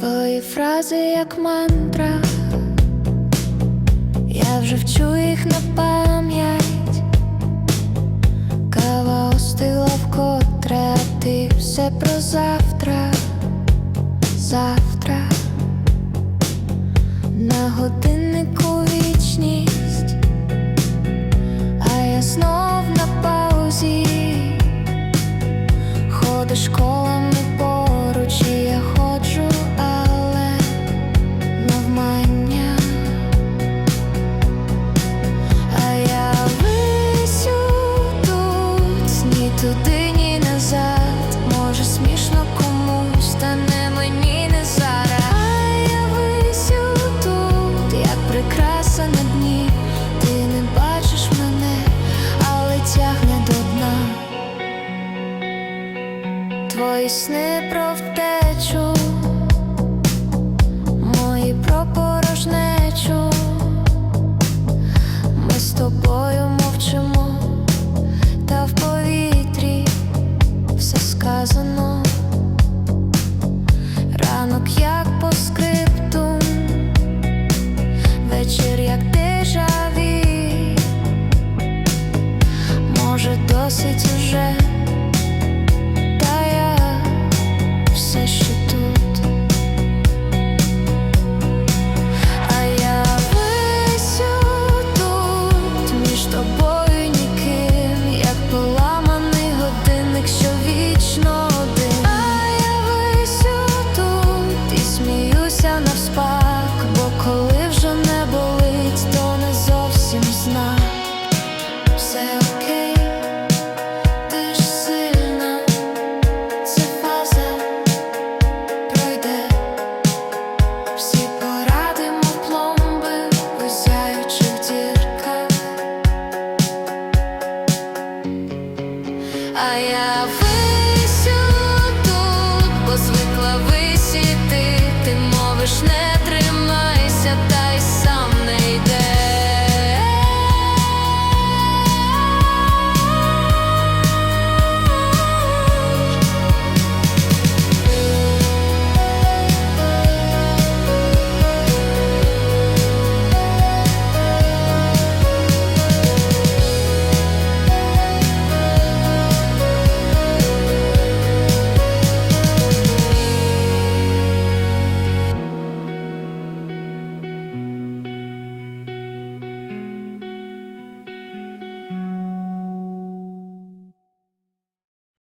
Твої фрази як мантра, я вже вчу їх на пам'ять, кава остила вкотре, а ти все про завтра, завтра, на туди, ні назад. Може, смішно комусь, та не мені не зараз. А я висю тут, як прикраса на дні. Ти не бачиш мене, але тягне до дна. Твої сни про втечу, вечір як дежаві. Може, досить уже. Я висю тут, бо звикла висіти, ти мовиш, не тримайся, та